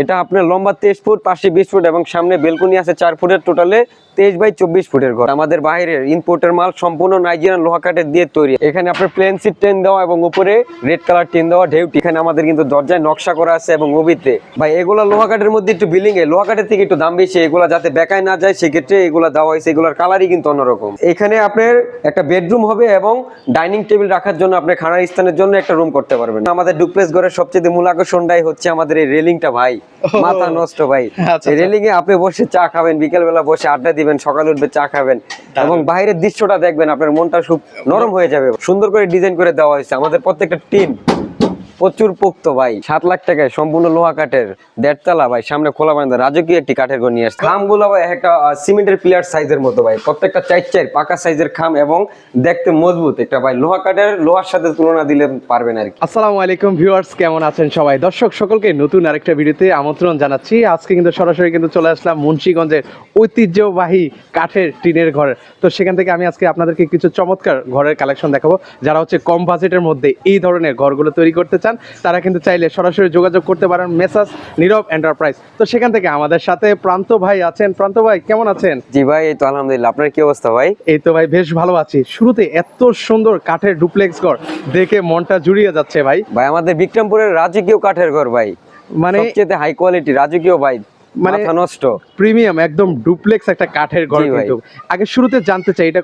এটা আপনার লম্বা তেইশ ফুট, পাশে বিশ ফুট এবং সামনে বেলকনি আছে চার ফুটের টোটালে তেইশ বাই চব্বিশ ফুটের ঘর। আমাদের বাইরের ইম্পোর্টের মাল সম্পূর্ণ নাইজেরিয়ান লোহা কাঠের দিয়ে তৈরি। এখানে আপনার প্লেন সিট টেন দেওয়া এবং উপরে রেড কালার টেন দেওয়া ঢেউটি এখানে আমাদের কিন্তু দরজায় নকশা করা আছে এবং ওবিতে ভাই, এগুলা লোহা কাঠের মধ্যে একটু বিল্ডিং এ। লোহা কাঠের থেকে একটু দাম বেশি, এগুলা যাতে বেকায় না যায়, সেক্ষেত্রে এগুলা দেওয়া হয়েছে। এগুলার কালারই কিন্তু অন্যরকম। এখানে আপনার একটা বেডরুম হবে এবং ডাইনিং টেবিল রাখার জন্য আপনার খানার স্থানের জন্য একটা রুম করতে পারবেন। আমাদের ডুপ্লেস ঘরের সবচেয়ে মূল আকর্ষণটাই হচ্ছে আমাদের এই রেলিংটা ভাই। মাথা নষ্ট ভাই। আচ্ছা, রেলিং এ আপনি বসে চা খাবেন বিকেল বেলা বসে আড্ডা দিবেন সকালে উঠবে চা খাবেন এবং বাইরের দৃশ্যটা দেখবেন আপনার মনটা খুব নরম হয়ে যাবে। সুন্দর করে ডিজাইন করে দেওয়া হয়েছে আমাদের প্রত্যেকটা টিন প্রচুর পোক্ত ভাই। সাত লাখ টাকায় সম্পূর্ণ লোহা কাঠের দেড়তলা ভাই, সামনে খোলা বান্ধা রাজকীয় একটি কাঠের ঘর নিয়ে আসছে। খামগুলো ভাই একটা সিমেন্টের পিলার সাইজের মতো ভাই। প্রত্যেকটা চার চার পাকা সাইজের খাম এবং দেখতে মজবুত একটা ভাই। লোহা কাঠের, লোহার সাথে তুলনা দিলে পারবেন আর কি। আসসালামু আলাইকুম ভিউয়ার্স, কেমন আছেন সবাই? দর্শক, সকলকে নতুন আরেকটা ভিডিওতে আমন্ত্রণ জানাচ্ছি। আজকে কিন্তু সরাসরি কিন্তু চলে আসলাম মুন্সিগঞ্জের ঐতিহ্যবাহী কাঠের টিনের ঘর। তো সেখান থেকে আমি আজকে আপনাদেরকে কিছু চমৎকার ঘরের কালেকশন দেখাবো। যারা হচ্ছে কম বাজেটের মধ্যে এই ধরনের ঘরগুলো তৈরি করতে চান তারা কিন্তু চাইলে সরাসরি যোগাযোগ করতে পারেন মেসাস নীরব এন্টারপ্রাইজ। তো সেখান থেকে আমাদের সাথে প্রান্ত ভাই আছেন। প্রান্ত ভাই কেমন আছেন? জি ভাই এই তো আলহামদুলিল্লাহ। আপনার কি অবস্থা ভাই? এই তো ভাই বেশ ভালো আছি। শুরুতে এত সুন্দর কাঠের ডুপ্লেক্স ঘর দেখে মনটা জুড়িয়ে যাচ্ছে ভাই। ভাই আমাদের বিক্রমপুরের রাজকীয় কাঠের ঘর ভাই। মানে সবচেয়ে হাই কোয়ালিটি রাজকীয় ভাই। মানে- নষ্ট। প্রিমিয়াম একদম ডুপ্লেক্স একটা কাঠের ঘর কিন্তু। আগে শুরুতে জানতে চাই এটা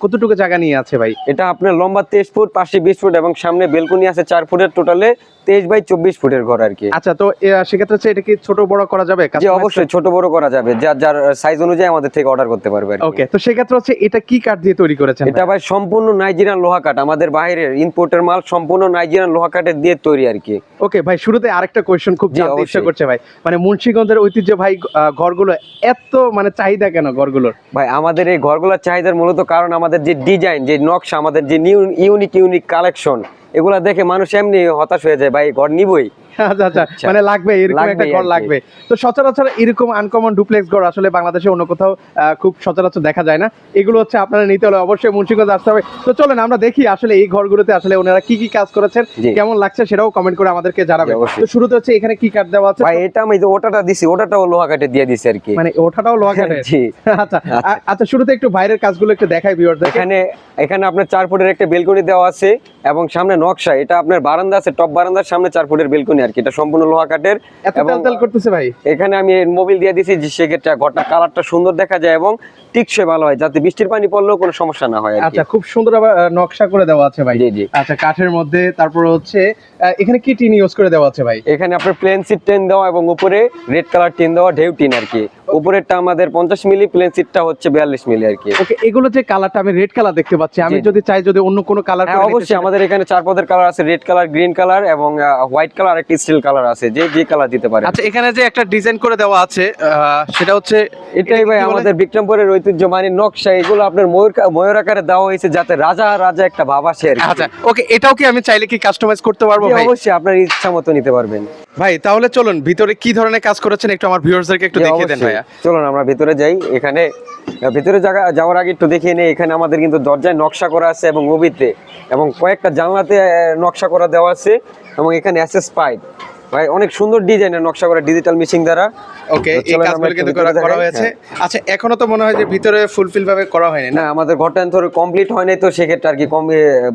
কতটুকু জায়গা নিয়ে আছে ভাই? এটা আপনার লম্বা তেইশ ফুট পাশে বিশ ফুট এবং সামনে বেলকনি আছে চার ফুটের টোটালে তেইশ বাই চব্বিশ ফুটের ঘর আর কি। আচ্ছা তো সেক্ষেত্রে হচ্ছে এটা কি ছোট বড় করা যাবে? অবশ্যই ছোট বড় করা যাবে। যার যার সাইজ অনুযায়ী আমাদের থেকে অর্ডার করতে পারবে ওকে তো সেক্ষেত্রে হচ্ছে এটা কি কাঠ দিয়ে তৈরি করেছেন এটা ভাই? সম্পূর্ণ নাইজেরিয়ান লোহা কাঠ। আমাদের বাইরের ইম্পোর্টের মাল সম্পূর্ণ নাইজেরিয়ান লোহা কাঠের দিয়ে তৈরি আর কি। ওকে ভাই শুরুতে আরেকটা কোয়েশ্চেন খুব জানতে ইচ্ছা করছে ভাই। মানে মুন্সিগঞ্জের ঐতিহ্য ভাই আহ, ঘরগুলো এত মানে চাহিদা কেন ঘরগুলোর? ভাই আমাদের এই ঘরগুলোর চাহিদার মূলত কারণ আমাদের যে ডিজাইন যে নকশা আমাদের যে নিউ ইউনিক ইউনিক কালেকশন এগুলো দেখে মানুষ এমনি হতাশ হয়ে যায় ভাই ঘর নিবই। আচ্ছা আচ্ছা। আচ্ছা। মানে লাগবে এরকম একটা ঘর লাগবে। তো সচরাচর এরকম আনকমন ডুপ্লেক্স ঘর আসলে বাংলাদেশে অন্য কোথাও খুব সচরাচর দেখা যায় না। এগুলো হচ্ছে আপনারা নিতে হলে অবশ্যই মুন্সিগঞ্জ আসতে হবে। তো চলেন আমরা দেখি আসলে এই ঘরগুলোতে আসলে ওনারা কি কি কাজ করেছেন কেমন লাগছে সেটাও কমেন্ট করে আমাদেরকে জানাবেন। জি, অবশ্যই। তো শুরুতে হচ্ছে এখানে কি কাঠ দেওয়া আছে? ভাই এটা আমি যে ওটাটা দিছি ওটাটাও লোহা কাঠে দিয়ে দিছি আর কি। মানে ওঠাটাও লোহা কাঠের জি। আচ্ছা আচ্ছা। শুরুতে একটু বাইরের কাজগুলো একটু দেখাই ভিউয়ারদের এখানে এখানে আপনার চার ফুটের একটা বেলকনি দেওয়া আছে এবং সামনে নকশা এটা আপনার বারান্দা আছে টপ বারান্দার সামনে চার ফুটের বেলকনি আর কি। এটা সম্পূর্ণ লোহা কাঠের করতেছে ভাই? এখানে আমি মোবিল দিয়ে দিছি যে সেক্ষেত্রে ঘরটা কালারটা সুন্দর দেখা যায় এবং টিকসই ভালো হয় যাতে বৃষ্টির পানি পড়লেও কোনো সমস্যা না হয় আচ্ছা খুব সুন্দর আবার নকশা করে দেওয়া আছে ভাই। জি জি। আচ্ছা কাঠের মধ্যে তারপর হচ্ছে এখানে কি টিন ইউজ করে দেওয়া আছে ভাই? এখানে আপনার প্লেন সিট টেন দেওয়া এবং উপরে রেড কালার টিন দেওয়া ঢেউ টিন আর কি। উপরেরটা আমাদের পঞ্চাশ মিলি প্লেন সিটটা হচ্ছে বিয়াল্লিশ মিলি আর কি। ওকে এগুলো যে কালারটা আমি রেড কালার দেখতে পাচ্ছি আমি যদি চাই যদি অন্য কোনো কালার হ্যাঁ অবশ্যই আমাদের এখানে চার পদের কালার আছে রেড কালার গ্রিন কালার এবং হোয়াইট কালার একটা স্টিল কালার আছে যে যে কালার দিতে পারে আচ্ছা এখানে যে একটা ডিজাইন করে দেওয়া আছে সেটা হচ্ছে এটাই ভাই আমাদের বিক্রমপুরের ঐতিহ্য মানে নকশা এগুলো আপনার ময়ূর ময়ূর আকারে দেওয়া হয়েছে যাতে রাজা রাজা একটা ভাব আসে আর কি। আচ্ছা ওকে এটাও কি আমি চাইলে কি কাস্টমাইজ করতে পারব ভাই? অবশ্যই আপনার ইচ্ছা মতো নিতে পারবেন। ভাই তাহলে চলুন ভিতরে কি ধরনের কাজ করেছেন একটু আমার ভিউয়ার্সদেরকে একটু দেখিয়ে দেন। ভাইয়া। চলুন আমরা ভিতরে যাই। এখানে ভিতরে জায়গা যাওয়ার আগে একটু দেখিয়ে নিই এখানে আমাদের কিন্তু দরজায় নকশা করা আছে এবং ওবিতে এবং কয়েকটা জানলাতে নকশা করা দেওয়া আছে এবং এখানে অ্যাসেস পাইপ ভাই অনেক সুন্দর ডিজাইনের নকশা করা ডিজিটাল মেশিং দ্বারা। ওকে এই কাজগুলো কিন্তু করা হয়েছে। হ্যাঁ। আচ্ছা এখনও তো মনে হয় যে ভিতরে ফুলফিল ভাবে করা হয়নি না? আমাদের ঘরটা ধরে কমপ্লিট হয়নি তো সেক্ষেত্রে আর কি কম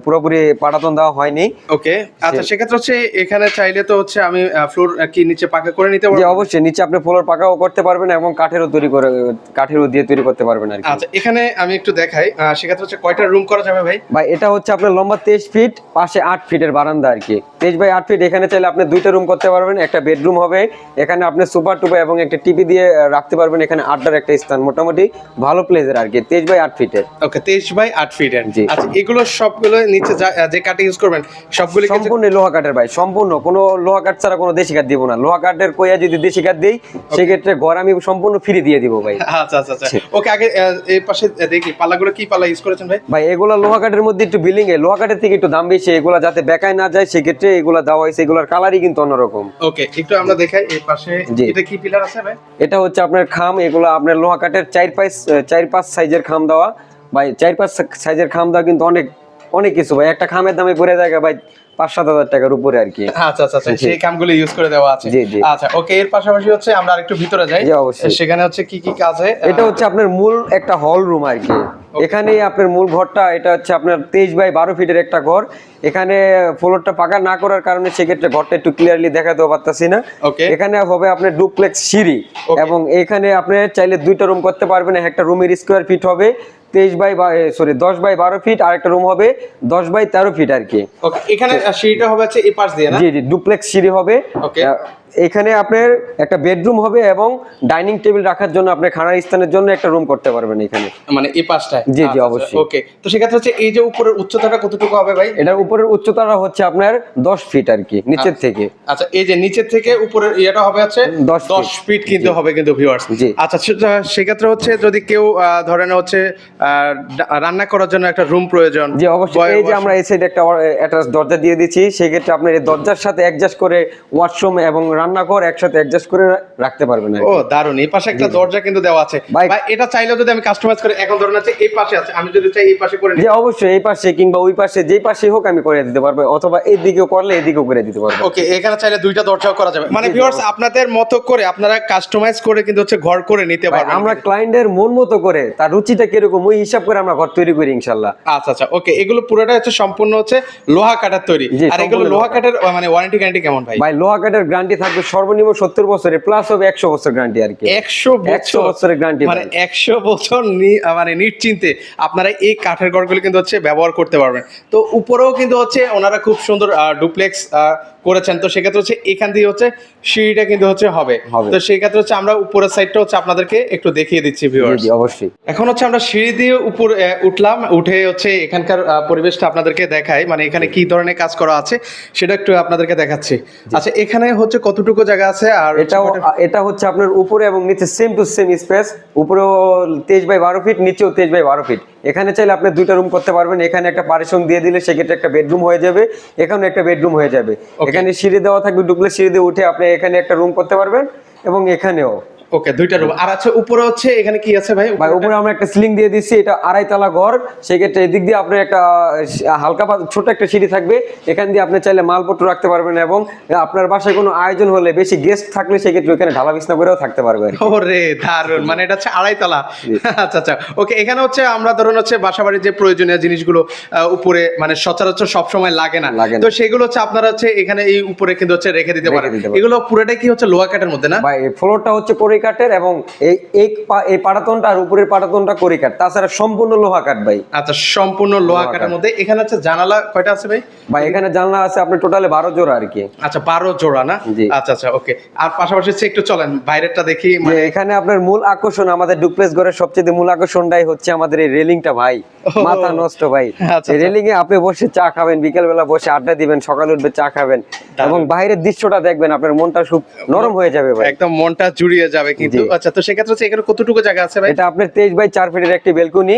পুরোপুরি পাটাতন দেওয়া হয়নি। ওকে আচ্ছা সেক্ষেত্রে হচ্ছে এখানে চাইলে তো হচ্ছে আমি ফ্লোর কি নিচে পাকা করে নিতে পারব? অবশ্যই নিচে আপনি ফ্লোর পাকাও করতে পারবেন এবং কাঠেরও তৈরি করে কাঠেরও দিয়ে তৈরি করতে পারবেন আর কি। আচ্ছা এখানে আমি একটু দেখাই সেক্ষেত্রে হচ্ছে কয়টা রুম করা যাবে ভাই? ভাই এটা হচ্ছে আপনার লম্বা তেইশ ফিট পাশে আট ফিটের বারান্দা আর কি। তেইশ বাই আট ফিট এখানে চাইলে আপনি দুইটা রুম করতে পারবেন একটা বেডরুম হবে। এখানে আপনি সুপার টুপা এবং একটা টিভি দিয়ে রাখতে পারবেন এখানে আড্ডার একটা স্থান। মোটামুটি ভালো প্লেসের আর কি তেইশ বাই আট ফিটের ওকে তেইশ বাই আট ফিটের জি। আচ্ছা এগুলো সবগুলো নিচে যে কাঠে ইউজ করবেন সবগুলো সম্পূর্ণ লোহা কাঠের ভাই সম্পূর্ণ। কোনো লোহা কাঠ ছাড়া কোনো দেশি কাঠ দিব না। লোহা কাঠের কইয়া যদি দেশি কাঠ দিই সেক্ষেত্রে ঘর আমি সম্পূর্ণ ফ্রি দিয়ে দিব ভাই। আচ্ছা আচ্ছা আচ্ছা। ওকে আগে এই পাশে দেখি পাল্লাগুলো কি পাল্লা ইউজ করেছেন ভাই? ভাই এগুলা লোহা কাঠের মধ্যে একটু বিলিং এ লোহা কাঠের থেকে একটু দাম বেশি এগুলা যাতে বেকায় না যায় সেক্ষেত্রে এগুলা দেওয়া হয়েছে। এগুলার কালারই কিন্তু অন্যরকম। ওকে একটু আমরা দেখাই এই পাশে। এটা কি পিলার আছে ভাই? এটা হচ্ছে আপনার খাম এগুলো আপনার লোহা কাঠের চার পাঁচ চার পাঁচ সাইজের খাম দেওয়া। ভাই চার পাঁচ সাইজের খাম দেওয়া কিন্তু অনেক অনেক কিছু ভাই। একটা খামের দামে পড়ে যায় ভাই। পাঁচ সাত হাজার টাকার উপরে আর কি। আচ্ছা আচ্ছা আচ্ছা জি। সেই কামগুলো ইউজ করে দেওয়া আছে। জি, জি। আচ্ছা ওকে এর পাশাপাশি হচ্ছে আমরা আরেকটু ভিতরে যাই। সেখানে হচ্ছে কি কি কাজে এটা হচ্ছে আপনার মূল একটা হল রুম আর কি। এখানেই আপনার মূল ঘরটা এটা হচ্ছে আপনার তেইশ বাই বারো ফিটের একটা ঘর। এখানে ফ্লোরটা পাকা না করার কারণে সেক্ষেত্রে ঘরটা একটু ক্লিয়ারলি দেখাতেও পারতাছি না। এখানে হবে আপনার ডুপ্লেক্স সিঁড়ি এবং এখানে আপনি চাইলে দুইটা রুম করতে পারবেন একটা রুমের স্কোয়ার ফিট হবে। তেইশ বাই সরি দশ বাই বারো ফিট আর একটা রুম হবে দশ বাই তেরো ফিট আর কি। ওকে এখানে সিঁড়িটা হবে আছে এই পাশ দিয়ে জি জি ডুপ্লেক্স সিঁড়ি হবে। এখানে আপনার একটা বেডরুম হবে এবং ডাইনিং টেবিল রাখার জন্য আপনি খানার স্থানের জন্য একটা রুম করতে পারবেন এখানে। মানে এই পাশটায়? জি, জি, অবশ্যই। ওকে তো সেক্ষেত্রে হচ্ছে এই যে উপরের উচ্চতাটা কতটুকু হবে ভাই? এটার উপরের উচ্চতাটা হচ্ছে আপনার দশ ফিট আর কি নিচের থেকে। আচ্ছা এই যে নিচের থেকে উপরের ইয়েটা হবে হচ্ছে 10 দশ ফিট কিন্তু হবে কিন্তু ভিউয়ার্স জি। আচ্ছা সেক্ষেত্রে হচ্ছে যদি কেউ ধরেন হচ্ছে রান্না করার জন্য একটা রুম প্রয়োজন যে অবশ্যই। এই যে আমরা এই সাইডে একটা অ্যাটাচ দরজা দিয়ে দিচ্ছি সেক্ষেত্রে আপনার এই দরজার সাথে অ্যাডজাস্ট করে ওয়াশরুম এবং রান্নাঘর একসাথে অ্যাডজাস্ট করে রাখতে পারবেন আর কি। ও দারুণ এই পাশে একটা দরজা কিন্তু দেওয়া আছে। ভাই- এটা চাইলেও যদি আমি কাস্টমাইজ করে এখন ধরেন আছে এই পাশে আছে আমি যদি চাই এই পাশে করে নিই। অবশ্যই এই পাশে কিংবা ওই পাশে যেই পাশে হোক আমি করে দিতে পারব অথবা এই দিকেও করলে এই দিকেও করে দিতে পারব। ওকে এখানে চাইলে দুইটা দরজাও করা যাবে। মানে ভিউয়ার্স আপনাদের মতো করে আপনারা কাস্টমাইজ করে কিন্তু হচ্ছে ঘর করে নিতে পারবেন। আমরা ক্লায়েন্টের মন মতো করে তার রুচিটা কীরকম ওই হিসাব করে আমরা ঘর তৈরি করি ইনশাল্লাহ আচ্ছা আচ্ছা ওকে এগুলো পুরোটা হচ্ছে সম্পূর্ণ হচ্ছে লোহা কাঠের তৈরি। আর এগুলো লোহা কাঠের মানে ওয়ারেন্টি গ্যারান্টি কেমন ভাই? ভাই লোহা কাঠের গ্যারান্টি থাকবে সর্বনিম্ন সত্তর বছরের প্লাস হবে একশো বছর গ্যারান্টি আর কি। একশো একশো বছরের গ্যারান্টি মানে একশো বছর মানে নিশ্চিন্তে আপনারা এই কাঠের ঘরগুলো কিন্তু হচ্ছে ব্যবহার করতে পারবেন। তো উপরেও কিন্তু হচ্ছে ওনারা খুব সুন্দর ডুপ্লেক্স করেছেন। তো সেক্ষেত্রে হচ্ছে এখান দিয়ে হচ্ছে সিঁড়িটা কিন্তু হচ্ছে হবে। তো হচ্ছে আমরা উপরের সাইডটা হচ্ছে আপনাদেরকে একটু দেখিয়ে দিচ্ছি ভিউয়ার্স অবশ্যই। এখন হচ্ছে আমরা সিঁড়ি দিয়ে উপর উঠলাম উঠে হচ্ছে এখানকার পরিবেশটা আপনাদেরকে দেখাই। মানে এখানে কি ধরনের কাজ করা আছে সেটা একটু আপনাদেরকে দেখাচ্ছি। আচ্ছা এখানে হচ্ছে কতটুকু জায়গা আছে আর এটা এটা হচ্ছে আপনার উপরে এবং নিচে সেম টু সেম স্পেস উপরেও তেইশ বাই বারো ফিট নিচেও তেইশ বাই বারো ফিট এখানে চাইলে আপনি দুইটা রুম করতে পারবেন। এখানে একটা পারিশন দিয়ে দিলে সেক্ষেত্রে একটা বেডরুম হয়ে যাবে। এখানে একটা বেডরুম হয়ে যাবে। এখানে সিঁড়ি দেওয়া থাকবে ডুপ্লে সিঁড়ি দিয়ে উঠে আপনি এখানে একটা রুম করতে পারবেন এবং এখানেও। ওকে দুইটা রুম আর আচ্ছা উপরে হচ্ছে এখানে কি আছে ভাই? ভাই উপরে আমরা একটা সিলিং দিয়ে দিচ্ছি এটা আড়াই তলা ঘর। সেক্ষেত্রে এদিক দিয়ে আপনার একটা হালকা ছোট একটা সিঁড়ি থাকবে। এখান দিয়ে আপনি চাইলে মালপত্র রাখতে পারবেন এবং আপনার বাসায় কোনো আয়োজন হলে বেশি গেস্ট থাকলে সেক্ষেত্রে ওখানে ঢালা বিছনা করেও থাকতে পারবেন। ওরে দারুণ মানে এটা হচ্ছে আড়াইতলা। আচ্ছা আচ্ছা। ওকে এখানে হচ্ছে আমরা ধরুন হচ্ছে বাসাবাড়ির যে প্রয়োজনীয় জিনিসগুলো উপরে মানে সচরাচর সব সময় লাগে না। লাগে তো সেগুলো হচ্ছে আপনারা হচ্ছে এখানে এই উপরে কিন্তু হচ্ছে রেখে দিতে পারেন। এগুলো পুরোটাই কি হচ্ছে লোহা কাঠের মধ্যে না? ভাই ফ্লোরটা হচ্ছে কড়ি কাঠের এবং এই পা- এই পাটাতনটা আর উপরের পাটাতনটা কড়ি কাঠ তাছাড়া সম্পূর্ণ লোহা কাঠ ভাই। আচ্ছা সম্পূর্ণ লোহা কাঠের মধ্যে। এখানে হচ্ছে জানালা কয়টা আছে ভাই? ভাই এখানে জানলা আছে আপনার টোটালে বারো জোড়া আর কি। আচ্ছা বারো জোড়া না? আচ্ছা আচ্ছা ওকে। আর পাশাপাশি একটু চলেন বাইরেরটা দেখি মানে এখানে আপনার মূল আকর্ষণ আমাদের ডুপ্লেস ঘরের সবচেয়ে মূল আকর্ষণটাই হচ্ছে আমাদের এই রেলিংটা ভাই। মাথা নষ্ট ভাই। আচ্ছা, এই রেলিং এ আপনি বসে চা খাবেন বিকেল বেলা বসে আড্ডা দিবেন সকালে উঠবে চা খাবেন। এবং বাইরের দৃশ্যটা দেখবেন আপনার মনটা খুব নরম হয়ে যাবে ভাই। একদম মনটা জুড়িয়ে যাবে। কিন্তু। আচ্ছা তো সেক্ষেত্রে হচ্ছে এখানে কতটুকু জায়গা আছে ভাই? এটা আপনার তেইশ বাই চার ফিটের একটি বেলকনি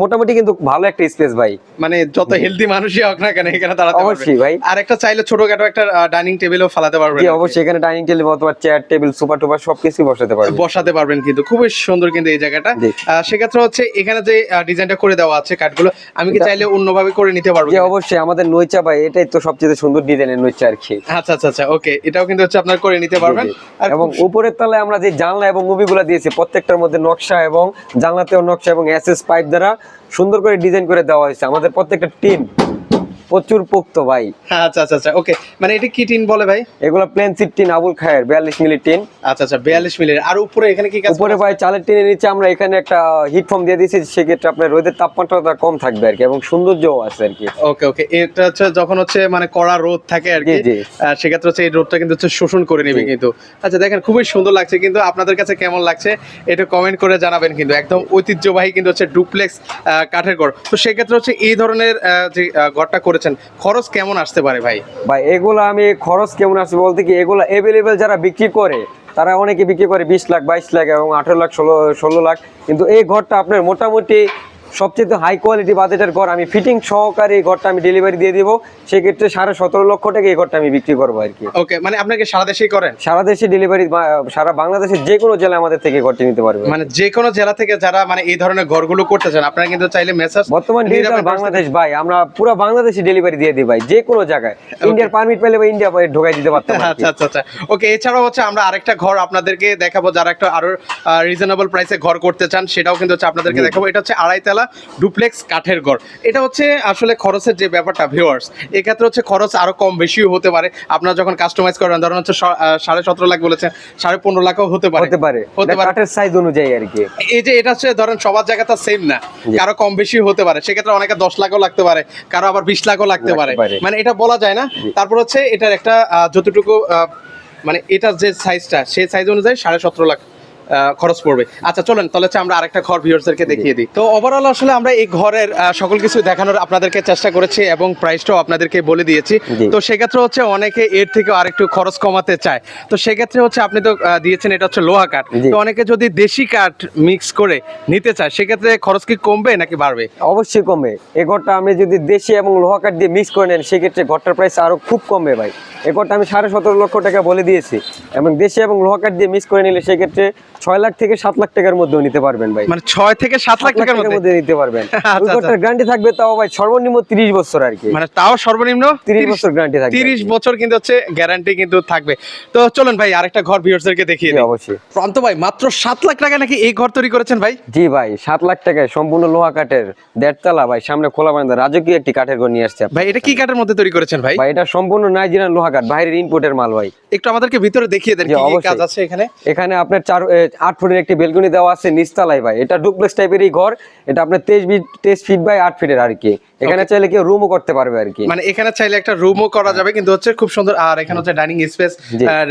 মোটামুটি কিন্তু ভালো একটা স্পেস ভাই মানে যত হেলদি মানুষই হোক না কেন এখানে দাঁড়াতে পারবে অবশ্যই ভাই। আর একটা চাইলে ছোটখাটো একটা ডাইনিং টেবিলও ফালাতে পারবেন জি অবশ্যই এখানে ডাইনিং টেবিল অথবা চেয়ার টেবিল সুপার টুপার সবকিছু বসাতে পারবেন বসাতে পারবেন কিন্তু খুবই সুন্দর কিন্তু এই জায়গাটা জি। সেক্ষেত্রে হচ্ছে এখানে যে ডিজাইনটা করে দেওয়া আছে কাঠগুলো আমি কি চাইলে অন্যভাবে করে নিতে পারব কিনা? অবশ্যই আমাদের নইচা ভাই এটাই তো সবচেয়ে সুন্দর ডিজাইনের নইচা আর কি আচ্ছা আচ্ছা আচ্ছা ওকে এটাও কিন্তু হচ্ছে আপনার করে নিতে পারবেন জি, জি। এবং উপরের তলায় আমরা যে জানলা এবং মুভিগুলো দিয়েছি প্রত্যেকটার মধ্যে নকশা এবং জানলাতেও নকশা এবং এসএস পাইপ দ্বারা সুন্দর করে ডিজাইন করে দেওয়া হয়েছে। আমাদের প্রত্যেকটা টিন প্রচুর পোক্ত ভাই। আচ্ছা আচ্ছা আচ্ছা ওকে মানে এটা কি টিন বলে ভাই? এগুলো plain sheet tin Abul Khair বিয়াল্লিশ মিলি টিন। আচ্ছা আচ্ছা বিয়াল্লিশ মিলির আর উপরে এখানে কি কাজ উপরে ভাই চালের টিনের নিচে আমরা এখানে একটা হিট ফর্ম দিয়ে দিয়েছি সেক্ষেত্রে আপনার রোদের তাপমাত্রাটা কম থাকবে আর কি এবং সৌন্দর্যও আছে আর কি। ওকে ওকে এটা হচ্ছে যখন হচ্ছে মানে কড়া রোদ থাকে আর কি। আহ, সেক্ষেত্রে হচ্ছে এই রোদটা কিন্তু হচ্ছে শোষণ করে নেবে কিন্তু। আচ্ছা দেখেন খুবই সুন্দর লাগছে কিন্তু আপনাদের কাছে কেমন লাগছে এটা কমেন্ট করে জানাবেন কিন্তু। একদম ঐতিহ্যবাহী কিন্তু হচ্ছে ডুপ্লেক্স কাঠের ঘর। তো সেক্ষেত্রে হচ্ছে এই ধরনের যে ঘরটা ঘরটা করেছেন? খরচ কেমন আসতে পারে ভাই? ভাই, এগুলো আমি খরচ কেমন আসবে বলতে কি, এগুলো অ্যাভেলেবেল যারা বিক্রি করে, তারা অনেকে বিক্রি করে বিশ লাখ, বাইশ লাখ এবং আঠেরো লাখ, ষোলো ষোলো লাখ। কিন্তু এই ঘরটা আপনার মোটামুটি সবচেয়ে হাই কোয়ালিটি বাজেটের ঘর আমি ফিটিং সহকারে এই ঘরটা আমি ডেলিভারি দিয়ে দিব। সেক্ষেত্রে সাড়ে সতেরো লক্ষ টাকা এই ঘরটা আমি বিক্রি করব আর কি। ওকে মানে আপনাকে সারা দেশেই করেন? সারা দেশে ডেলিভারি সারা বাংলাদেশের যে কোনো জেলায় আমাদের থেকে ঘরটি নিতে পারবে। মানে যে কোনো জেলা থেকে যারা মানে এই ধরনের ঘরগুলো করতে চান আপনারা কিন্তু চাইলে মেসেজ বর্তমান বাংলাদেশ ভাই আমরা পুরো বাংলাদেশে ডেলিভারি দিয়ে দিই ভাই যে কোনো জায়গায়। ইন্ডিয়ার পারমিট পেলে বা ইন্ডিয়া ঢোকাই দিতে পারতাম আচ্ছা আচ্ছা আচ্ছা। ওকে এছাড়াও হচ্ছে আমরা আরেকটা ঘর আপনাদেরকে দেখাবো যারা একটা আরও রিজনেবল প্রাইসে ঘর করতে চান সেটাও কিন্তু হচ্ছে আপনাদেরকে দেখাবো। এটা হচ্ছে আড়াইতলা ডুপ্লেক্স কাঠের ঘর। এটা হচ্ছে আসলে খরচের যে ব্যাপারটা ভিউয়ার্স এক্ষেত্রে হচ্ছে খরচ আরও কম বেশিও হতে পারে। আপনারা যখন কাস্টমাইজ করবেন ধরুন হচ্ছে সাড়ে সতেরো লাখ বলেছেন সাড়ে পনেরো লাখও হতে পারে। হতে পারে। হতে পারে। কাঠের সাইজ অনুযায়ী আর কি। এই যে এটা হচ্ছে ধরেন সবার জায়গাটা সেম না। কারও কম বেশি হতে পারে। সেক্ষেত্রে অনেকে দশ লাখও লাগতে পারে কারও আবার বিশ লাখও লাগতে পারে। মানে এটা বলা যায় না। তারপর হচ্ছে এটার একটা যতটুকু মানে এটার যে সাইজটা সেই সাইজ অনুযায়ী সাড়ে সতেরো লাখ খরচ পড়বে। আচ্ছা চলেন তাহলে হচ্ছে আমরা আরেকটা ঘর ভিউয়ার্সদেরকে দেখিয়ে দিই। তো ওভারঅল আসলে আমরা এই ঘরের সকল কিছু দেখানোর আপনাদেরকে চেষ্টা করেছি এবং প্রাইসটাও আপনাদেরকে বলে দিয়েছি। তো সেক্ষেত্রে হচ্ছে অনেকে এর থেকে আরেকটু খরচ কমাতে চায়। তো সেক্ষেত্রে হচ্ছে আপনি তো দিয়েছেন এটা হচ্ছে লোহা কাঠ। তো অনেকে যদি দেশি কাঠ মিক্স করে নিতে চায় সেক্ষেত্রে খরচ কি কমবে নাকি বাড়বে? অবশ্যই কমবে। এ ঘরটা আমি যদি দেশি এবং লোহা কাঠ দিয়ে মিক্স করে নেন সেক্ষেত্রে ঘরটার প্রাইস আরও খুব কমবে ভাই। এই ঘরটা আমি সাড়ে সতেরো লক্ষ টাকা বলে দিয়েছি। এবং দেশি এবং লোহা কাঠ দিয়ে মিক্স করে নিলে সেক্ষেত্রে ছয় লাখ থেকে সাত লাখ টাকার মধ্যেও নিতে পারবেন ভাই। মানে ছয় থেকে সাত লাখ টাকার মধ্যে? নিতে পারবেন। আচ্ছা, ওই গ্যারান্টি থাকবে তাও ভাই সর্বনিম্ন তিরিশ বছর আর কি। মানে তাও সর্বনিম্ন তিরিশ বছর গ্যারান্টি থাকবে তিরিশ বছর কিন্তু হচ্ছে গ্যারান্টি কিন্তু থাকবে। তো চলুন ভাই আরেকটা ঘর ভিউয়ার্সদেরকে দেখিয়ে দিই। অবশ্যই। প্রান্ত ভাই মাত্র সাত লাখ টাকা নাকি এই ঘর তৈরি করেছেন ভাই? জি ভাই সাত লাখ টাকায় সম্পূর্ণ লোহা কাঠের দেড়তলা ভাই সামনে খোলা বান্ধা রাজকীয় একটি কাঠের ঘর নিয়ে আসছে ভাই এটা কি কাঠের মধ্যে তৈরি করেছেন ভাই? ভাই এটা সম্পূর্ণ নাইজেরিয়ান লোহা কাঠ বাইরের ইনপুটের মাল ভাই। একটু আমাদেরকে ভিতরে দেখিয়ে দেন কি কাজ আছে এখানে? এখানে আপনার চার আট ফুটের একটি বেলকনি দেওয়া আছে নিচতলায় ভাই। এটা ডুপ্লেক্স টাইপেরই ঘর। এটা আপনার তেইশ ফিট তেইশ ফিট বাই আট ফিটের আর কি। এখানে চাইলে কেউ রুমও করতে পারবে আর কি। মানে এখানে চাইলে একটা রুমও করা যাবে কিন্তু হচ্ছে খুব সুন্দর আর এখানে হচ্ছে ডাইনিং স্পেস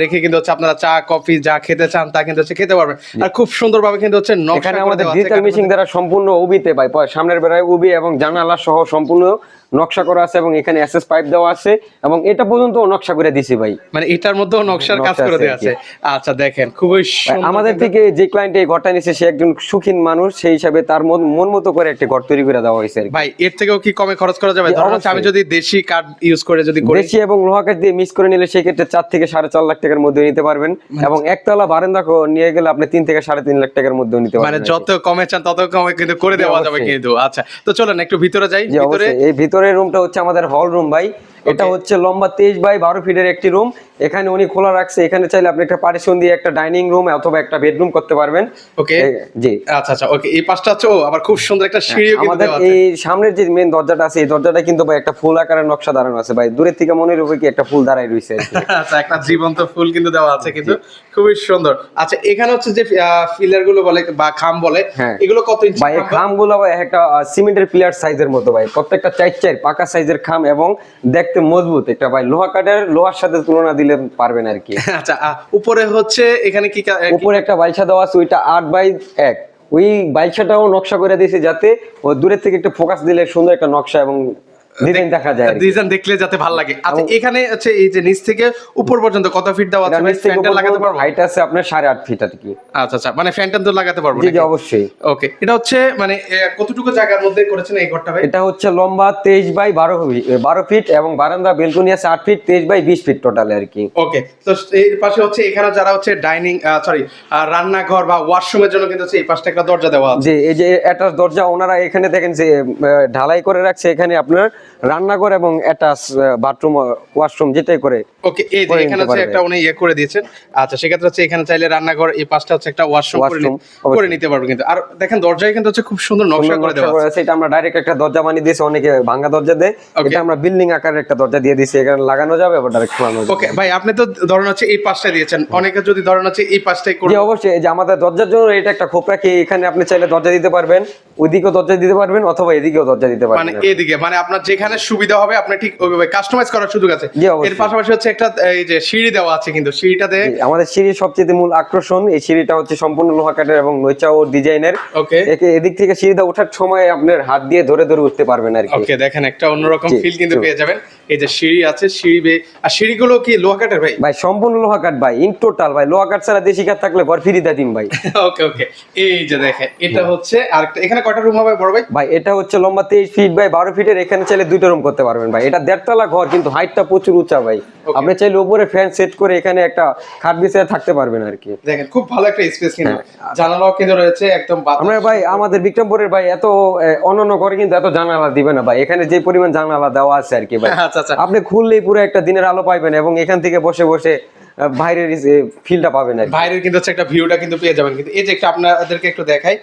রেখে কিন্তু হচ্ছে আপনারা চা কফি যা খেতে চান তা কিন্তু হচ্ছে খেতে পারবেন। আর খুব সুন্দরভাবে কিন্তু হচ্ছে নকশা এখানে আমাদের ডিজিটাল মেশিন দ্বারা সম্পূর্ণ উবিতে ভাই সামনের বেলায় উবি এবং জানালা সহ সম্পূর্ণ নকশা করা আছে এবং এখানে এসএস পাইপ দেওয়া আছে এবং এটা পর্যন্ত নকশা করে দিছি ভাই। মানে এটার মধ্যেও নকশার কাজ করে দেওয়া আছে। আচ্ছা দেখেন খুবই সুন্দর আমাদের থেকে যে ক্লায়েন্ট এই ঘরটা নিচ্ছে সে একজন সুখীন মানুষ সেই হিসাবে তার মন মতো করে একটি ঘর তৈরি করে দেওয়া হয়েছে আর কি। ভাই এর থেকেও কি কমে খরচ করা যাবে? ধরুন আমি যদি দেশি কাঠ ইউজ করে যদি করি দেশি এবং লোহা কাঠ দিয়ে মিক্স করে নিলে সেই ক্ষেত্রে 4 থেকে সাড়ে চার লাখ টাকার মধ্যে নিতে পারবেন। মানে এবং একতলা বারান্দা কো- নিয়ে গেলে আপনি 3 থেকে সাড়ে তিন লাখ টাকার মধ্যে নিতে পারবেন মানে যত কমে চান তত কমে কিন্তু করে দেওয়া যাবে কিন্তু। আচ্ছা তো চলুন একটু ভিতরে যাই। ভিতরে এই ভিতরের রুমটা হচ্ছে আমাদের হল রুম ভাই। এটা হচ্ছে লম্বা তেইশ বাই বারো ফিটের একটি রুম এখানে উনি খোলা রাখছে এখানে চাইলে আপনি একটা পার্টিশন দিয়ে একটা ডাইনিং রুম অথবা একটা বেডরুম করতে পারবেন। ওকে জি। আচ্ছা আচ্ছা ওকে এই পাশটা ও আবার খুব সুন্দর একটা সিঁড়িও কিন্তু আমাদের এই সামনের যে মেন দরজাটা আছে এই দরজাটা কিন্তু ভাই একটা ফুল আকারের নকশা দাঁড়ানো আছে। ভাই দূরের থেকে মনে হবে কি একটা ফুল দাঁড়ায় রয়েছে আচ্ছা একটা জীবন্ত ফুল কিন্তু দেওয়া আছে কিন্তু খুবই সুন্দর। আচ্ছা এখানে হচ্ছে যে ফিলারগুলো বলে বা খাম বলে হ্যাঁ। এগুলো কত ইঞ্চি ভাই খাম? খামগুলো ভাই একটা সিমেন্টের পিলার সাইজের মতো ভাই। প্রত্যেকটা চার চার পাকা সাইজের খাম এবং দেখতে মজবুত। একটা ভাই লোহা কাঠের লোহার সাথে তুলনা দিলে পারবেন আর কি। আচ্ছা উপরে হচ্ছে এখানে কি উপরে একটা বাইসা দেওয়া আছে ওইটা আট বাই এক। ওই বাইসাটাও নকশা করে দিয়েছে যাতে ও দূরের থেকে একটু ফোকাস দিলে সুন্দর একটা নকশা এবং ডিজাইন দেখা যায় ডিজাইন দেখলে যাতে ভালো লাগে। আচ্ছা এখানে হচ্ছে এই যে নিচ থেকে উপর পর্যন্ত কত ফিট দেওয়া আছে এটা ভাই? নিচ থেকে ফ্যানটা লাগাতে পারব? হাইট আছে আপনার সাড়ে আট ফিট আর কি। আচ্ছা আচ্ছা মানে ফ্যানটা তো লাগাতে পারব জি জি অবশ্যই। ওকে এটা হচ্ছে মানে কতটুকু জায়গার মধ্যে করেছেন এই ঘরটা ভাই? এটা হচ্ছে লম্বা বাই বারো ফিট এবং বারান্দা বেলকনি আছে আট ফিট তেইশ বাই বিশ ফিট টোটাল আর কি। ওকে তো এর পাশে হচ্ছে এখানে যারা হচ্ছে ডাইনিং সরি রান্নাঘর বা ওয়াশরুমের জন্য কিন্তু এই পাশটা একটা দরজা দেওয়া আছে। যে এই যে অ্যাটাচ দরজা ওনারা এখানে দেখেন যে ঢালাই করে রাখছে। এখানে আপনার রান্নাঘর এবং অ্যাটাচ বাথরুম ওয়াশরুম যেটাই করে ওকে এই যে এখানে হচ্ছে একটা উনি ইয়ে করে দিয়েছেন। আচ্ছা সেক্ষেত্রে হচ্ছে এখানে চাইলে রান্নাঘর এই পাশটা হচ্ছে একটা ওয়াশরুম করে নিতে পারব কিন্তু। আর দেখেন দরজায় কিন্তু হচ্ছে খুব সুন্দর নকশা করে দেওয়া আছে। আছে। এটা আমরা ডাইরেক্ট একটা দরজা বানিয়ে দিয়েছি অনেকে ভাঙা দরজা দেয়। এটা আমরা বিল্ডিং আকারের একটা দরজা দিয়ে দিয়েছি এখানে লাগানো যাবে আবার ডাইরেক্ট খোলানো যাবে। ওকে ভাই আপনি তো ধরেন হচ্ছে এই পাশটা দিয়েছেন। অনেকে যদি ধরেন হচ্ছে এই পাশটাই করে অবশ্যই। এই যে আমাদের দরজার জন্য এটা একটা খোপরা কি এখানে আপনি চাইলে দরজা দিতে পারবেন। ওইদিকেও দরজা দিতে পারবেন অথবা এদিকেও দরজা দিতে পারবেন। মানে এদিকে মানে আপনার যে যেখানে সুবিধা হবে আপনি ঠিক ওইভাবে কাস্টমাইজ করার সুযোগ আছে। এর পাশাপাশি হচ্ছে একটা এই যে সিঁড়ি দেওয়া আছে কিন্তু সিঁড়িটাতে আমাদের সিঁড়ির সবচেয়ে মূল আকর্ষণ এই সিঁড়িটা হচ্ছে সম্পূর্ণ লোহা কাঠের এবং নৈচা ও ডিজাইনের। ওকে। এদিক থেকে সিঁড়িটা ওঠার সময় আপনার হাত দিয়ে ধরে ধরে উঠতে পারবেন আর কি। ওকে দেখেন একটা অন্যরকম ফিল কিন্তু পেয়ে যাবেন। এই যে সিঁড়ি আছে সিঁড়ি বে আর সিঁড়িগুলো কি লোহা কাঠের ভাই? ভাই সম্পূর্ণ লোহা কাঠ ভাই ইন টোটাল ভাই লোহা কাঠ ছাড়া দেশি কাঠ থাকলে ঘর ফিরি দিন ভাই। ওকে ওকে। এই যে দেখেন এটা হচ্ছে আরেকটা এখানে কয়টা রুম হবে বড় ভাই? ভাই এটা হচ্ছে লম্বা তেইশ ফিট বাই বারো ফিটের এখানে চাইলে দুইটা রুম করতে পারবেন ভাই। এটা দেড়তলা ঘর কিন্তু হাইটটা প্রচুর উঁচা ভাই। আপনি চাইলে উপরে ফ্যান সেট করে এখানে একটা খাট বিছিয়ে থাকতে পারবেন আর কি। দেখেন খুব ভালো একটা স্পেস কিন্তু। জানালাও কিন্তু রয়েছে একদম আমরা ভাই আমাদের বিক্রমপুরের ভাই এত এ, অন্যান্য ঘরে কিন্তু এত জানালা দিবে না ভাই। এখানে যে পরিমাণ জানালা দেওয়া আছে আর কি ভাই। আচ্ছা আচ্ছা। আপনি খুললেই পুরো একটা দিনের আলো পাইবেন এবং এখান থেকে বসে বসে বাইরের ফিলটা পাবেন আর বাইরের কিন্তু হচ্ছে একটা ভিউটা কিন্তু পেয়ে যাবেন। কিন্তু এই যে একটা আপনাদেরকে একটু দেখাই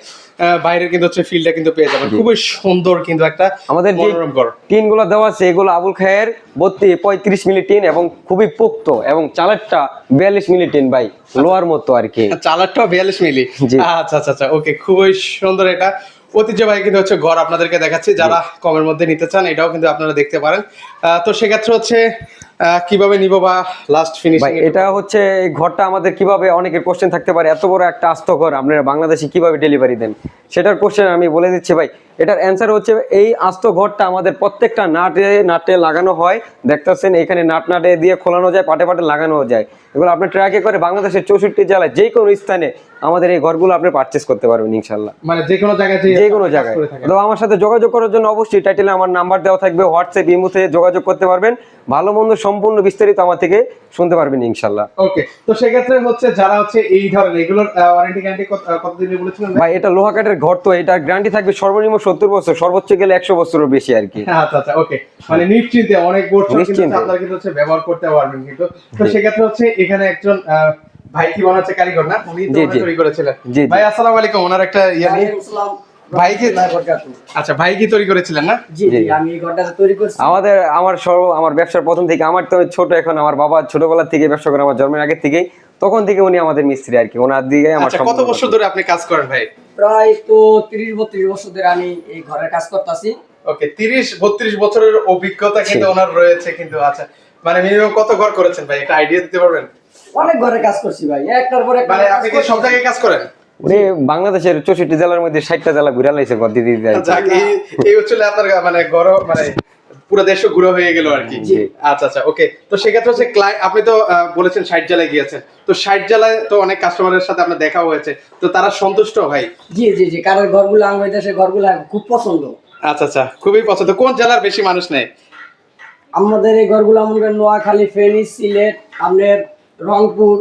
বাইরের কিন্তু হচ্ছে ফিলটা কিন্তু পেয়ে যাবেন। খুবই সুন্দর কিন্তু একটা আমাদের মনোরম ঘর। টিনগুলো দেওয়া আছে এগুলো আবুল খায়ের বত্রি পঁয়ত্রিশ মিলি টিন এবং খুবই পোক্ত এবং চালেরটা বিয়াল্লিশ মিলি টিন ভাই লোয়ার মতো আর কি। চালারটাও বিয়াল্লিশ মিলি। আচ্ছা আচ্ছা আচ্ছা ওকে খুবই সুন্দর এটা। ঐতিহ্যবাহী কিন্তু হচ্ছে ঘর আপনাদেরকে দেখাচ্ছি। যারা কমের মধ্যে নিতে চান এটাও কিন্তু আপনারা দেখতে পারেন। আহ, তো সেক্ষেত্রে হচ্ছে কীভাবে নিব বা লাস্ট ভাই এটা হচ্ছে এই ঘরটা আমাদের কীভাবে অনেকের কোশ্চেন থাকতে পারে এত বড় একটা আস্ত ঘর আপনারা বাংলাদেশে কীভাবে ডেলিভারি দেন? সেটার কোশ্চেন আমি বলে দিচ্ছি ভাই এটার অ্যান্সার হচ্ছে এই আস্ত ঘরটা আমাদের প্রত্যেকটা নাটে নাটে লাগানো হয়। দেখতেছেন এখানে নাট নাটে দিয়ে খোলানো যায় পাটে পাটে লাগানো যায়। এগুলো আপনি ট্র্যাকে করে বাংলাদেশের চৌষট্টি জেলায় যে কোনো স্থানে আমাদের এই ঘরগুলো আপনি পারচেস করতে পারবেন ইনশাল্লাহ মানে যে কোনো জায়গায় যে কোনো জায়গায়। তো আমার সাথে যোগাযোগ করার জন্য অবশ্যই টাইটেলে আমার নাম্বার দেওয়া থাকবে হোয়াটসঅ্যাপ ইমোতে যোগাযোগ করতে পারবেন। ভালো মন্দ সম্পূর্ণ বিস্তারিত আমার থেকে শুনতে পারবেন ইনশাল্লাহ ওকে তো সেক্ষেত্রে হচ্ছে যারা হচ্ছে এই ধরনের এগুলোর ওয়ারেন্টি গ্যারান্টি কতদিন বলেছিলেন ভাই? এটা লোহা কাঠের ঘর তো এটা গ্যারান্টি থাকবে সর্বনিম্ন সত্তর বছর সর্বোচ্চ গেলে একশো বছরের বেশি আর কি। আচ্ছা আচ্ছা ওকে মানে নিশ্চিন্তে অনেক বছর কিন্তু নিশ্চিন্তে। আপনারা কিন্তু হচ্ছে ব্যবহার করতে পারবেন কিন্তু। তো সেক্ষেত্রে হচ্ছে এখানে একজন আহ, ভাই কি বানাচ্ছে কারিগর না? উনি তো জি, তৈরি করেছিলেন। ভাই আসসালামু আলাইকুম ওনার একটা ইয়ে ভাই কি আচ্ছা ভাই কি তৈরি করেছিলেন না? জি জি আমি এই ঘরটা তৈরি করছি। আমাদের আমার সর্ব আমার ব্যবসার প্রথম থেকে আমার তো ছোট এখন আমার বাবা ছোটবেলা থেকে ব্যবসা করে আমার জন্মের আগের থেকেই তখন থেকে উনি আমাদের মিস্ত্রি আর কি ওনার দিকে আমার আচ্ছা কত বছর ধরে আপনি কাজ করেন ভাই? প্রায় তো তিরিশ বত্রিশ বছর ধরে আমি এই ঘরের কাজ করতেছি। ওকে তিরিশ বত্রিশ বছরের অভিজ্ঞতা কিন্তু ওনার রয়েছে কিন্তু আচ্ছা মানে মিনিমাম কত ঘর করেছেন ভাই? একটা আইডিয়া দিতে পারবেন? অনেক ঘরের কাজ করছি ভাই একটার পর একটা মানে আপনি কি সব জায়গায় কাজ করেন? উনি বাংলাদেশের চৌষট্টি জেলার মধ্যে ষাটটা জেলা ঘুরে লাইছে কি। যাক এই এই হচ্ছে আপনার মানে গরম মানে পুরো দেশ ঘুরে হয়ে গেল আর কি। জি। আচ্ছা আচ্ছা ওকে। তো সেক্ষেত্রে হচ্ছে ক্লাই আপনি তো বলেছেন ষাট জেলায় গিয়েছেন। তো ষাট জেলায় তো অনেক কাস্টমারের সাথে আপনার দেখা হয়েছে। তো তারা সন্তুষ্ট ভাই? জি জি জি কারণ ঘরগুলো আমার দেশে ঘরগুলো খুব পছন্দ। আচ্ছা আচ্ছা খুবই পছন্দ। কোন জেলার বেশি মানুষ নেয়? আমাদের এই ঘরগুলো আমাদের নোয়াখালী ফেনী সিলেট আপনার রংপুর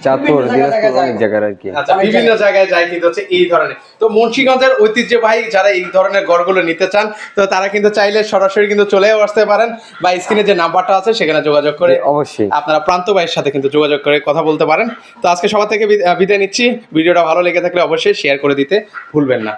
চাঁদপুর দিনাজপুর অনেক জায়গার আর কি। আচ্ছা বিভিন্ন জায়গায় যায় কিন্তু হচ্ছে এই ধরনের। তো মুন্সিগঞ্জের ঐতিহ্যবাহী যারা এই ধরনের ঘরগুলো নিতে চান তো তারা কিন্তু চাইলে সরাসরি কিন্তু চলেও আসতে পারেন বা স্ক্রিনে যে নাম্বারটা আছে সেখানে যোগাযোগ করে অবশ্যই। আপনারা প্রান্ত ভাইয়ের সাথে কিন্তু যোগাযোগ করে কথা বলতে পারেন। তো আজকে সবার থেকে বিদ- বিদায় নিচ্ছি। ভিডিওটা ভালো লেগে থাকলে অবশ্যই শেয়ার করে দিতে ভুলবেন না।